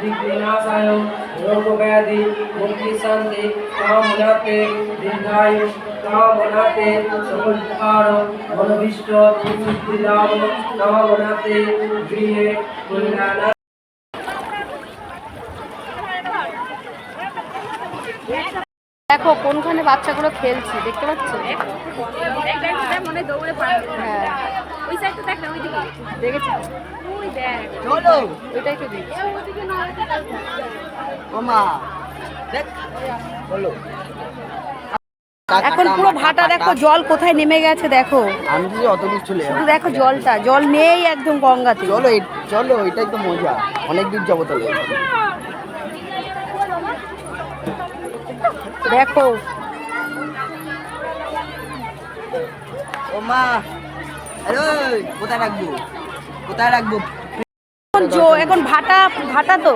দিগ্বিনাশায় রোগব্যাধি মুক্তি শান্তি কামনাতে দীর্ঘায়ু কামনাতে সমুদ্ধার মনোভীষ্ট সিদ্ধিলাভ কামনাতে গৃহে কল্যাণ দেখো কোনখানে বাচ্চাগুলো খেলছে দেখতে পাচ্ছ? হ্যাঁ। দেখেছি? চলো। ওইটাই তো দেখছি ওমা দেখ বলো। এখন পুরো ভাটা দেখো জল কোথায় নেমে গেছে দেখো। আমি অত দূর চলে শুধু দেখো জলটা জল নেই একদম গঙ্গাতে। চলো এই- চলো এটাই তো মজা। অনেক দূর যাব তাহলে। দেখো। ও মা আরে কোথায় রাখব? কোথায় রাখব? এখন ভাটা ভাটা তো।